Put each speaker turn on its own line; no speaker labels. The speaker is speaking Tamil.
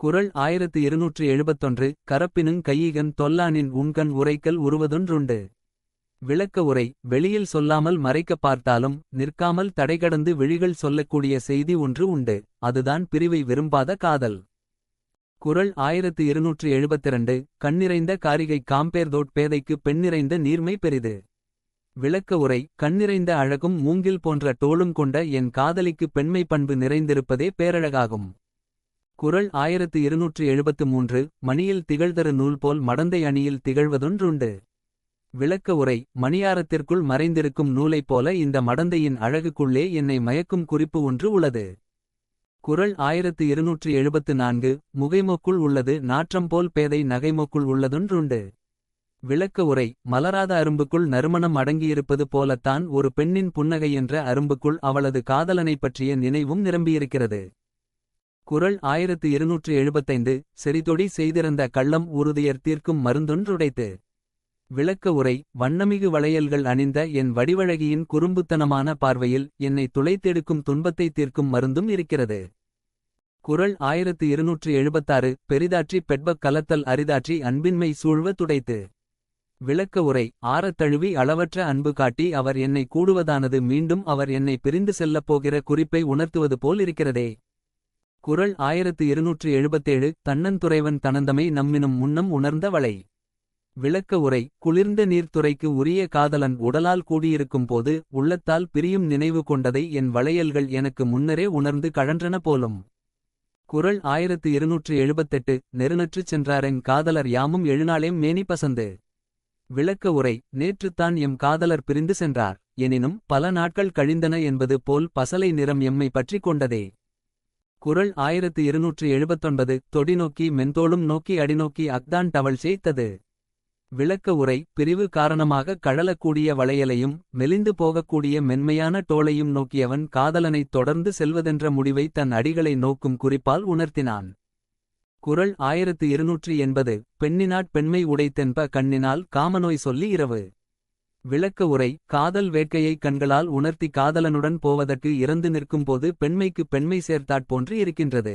குரல் ஆயிரத்து இருநூற்று எழுபத்தொன்று கரப்பினுங் கையீகன் தொல்லானின் உண்கண் உரைக்கல் உருவதொன்றுண்டு. விளக்க உரை வெளியில் சொல்லாமல் மறைக்கப் பார்த்தாலும் நிற்காமல் தடைகடந்து விழிகள் சொல்லக்கூடிய செய்தி ஒன்று உண்டு அதுதான் பிரிவை விரும்பாத காதல். குரல் ஆயிரத்து இருநூற்று எழுபத்திரண்டு கண்ணிறைந்த காரிகை காம்பேர்தோட் பேதைக்கு பெண்ணிறைந்த நீர்மை பெரிது. விளக்க உரை கண்ணிறைந்த அழகும் மூங்கில் போன்ற தோளும் கொண்ட என் காதலிக்கு பெண்மை பண்பு நிறைந்திருப்பதே பேரழகாகும். குறள் ஆயிரத்து இருநூற்று எழுபத்து மூன்று மணியில் திகழ்தரு நூல் போல் மடந்தை அணியில் திகழ்வதொன்றுண்டு. விளக்க உரை மணியாரத்திற்குள் மறைந்திருக்கும் நூலைப் போல இந்த மடந்தையின் அழகுக்குள்ளே என்னை மயக்கும் குறிப்பு ஒன்று உள்ளது குறள் ஆயிரத்து இருநூற்று எழுபத்து நான்கு முகைமோக்குள் உள்ளது நாற்றம் போல் பேதை நகைமோக்குள் உள்ளதொன்றுண்டு. விளக்க உரை மலராத அரும்புக்குள் நறுமணம் அடங்கியிருப்பது போலத்தான் ஒரு பெண்ணின் புன்னகை என்ற அரும்புக்குள் அவளது காதலனைப் பற்றிய நினைவும் நிரம்பியிருக்கிறது. குறள் ஆயிரத்து இருநூற்று எழுபத்தைந்து செறிதொடி செய்திருந்த கள்ளம் உறுதியர் தீர்க்கும் மருந்தொன்றுடைத்து. விளக்க உரை வண்ணமிகு வளையல்கள் அணிந்த என் வடிவழகியின் குறும்புத்தனமான பார்வையில் என்னை துளைத்தெடுக்கும் துன்பத்தை தீர்க்கும் மருந்தும் இருக்கிறது. குறள் ஆயிரத்து இருநூற்று எழுபத்தாறு பெரிதாற்றி பெட்பக் கலத்தல் அரிதாற்றி அன்பின்மை சூழ்வ துடைத்து. விளக்க உரை ஆறத் தழுவி அளவற்ற அன்பு காட்டி அவர் என்னை கூடுவதானது மீண்டும் அவர் என்னை பிரிந்து செல்லப் போகிற குறிப்பை உணர்த்துவது போல் இருக்கிறதே. குரல் ஆயிரத்து இருநூற்று எழுபத்தேழு தன்னந்துறைவன் தனந்தமை நம்மினும் முன்னம் உணர்ந்த வளை. விளக்க உரை குளிர்ந்த நீர்த்துறைக்கு உரிய காதலன் உடலால் கூடியிருக்கும் போது உள்ளத்தால் பிரியும் நினைவு கொண்டதை என் வளையல்கள் எனக்கு முன்னரே உணர்ந்து கழன்றன போலும். குரல் ஆயிரத்து இருநூற்று எழுபத்தெட்டு நெருநற்றுச் சென்றாரென் காதலர் யாமும் எழுநாளேம் மேனி பசந்து. விளக்க உரை நேற்றுத்தான் எம் காதலர் பிரிந்து சென்றார் எனினும் பல நாட்கள் கழிந்தன என்பது போல் பசலை நிறம் எம்மை பற்றிக் கொண்டதே. குரல் ஆயிரத்து இருநூற்று எழுபத்தொன்பது தொடிநோக்கி மென்தோளும் நோக்கி அடிநோக்கி அக்தான் டவள் செய்தது. விளக்க உரை பிரிவு காரணமாக கழலக்கூடிய வளையலையும் மெலிந்து போகக்கூடிய மென்மையான தோளையும் நோக்கியவன் காதலனைத் தொடர்ந்து செல்வதென்ற முடிவை தன் அடிகளை நோக்கும் குறிப்பால் உணர்த்தினான். குரல் ஆயிரத்து இருநூற்று எண்பது பெண்ணினாட் பெண்மை உடைத்தென்ப கண்ணினால் காமநோய் சொல்லி இரவு. விளக்க உரை காதல் வேட்கையை கண்களால் உணர்த்தி காதலனுடன் போவதற்கு இறந்து நிற்கும்போது பெண்மைக்கு பெண்மை சேர்த்தாற் போன்று இருக்கின்றது.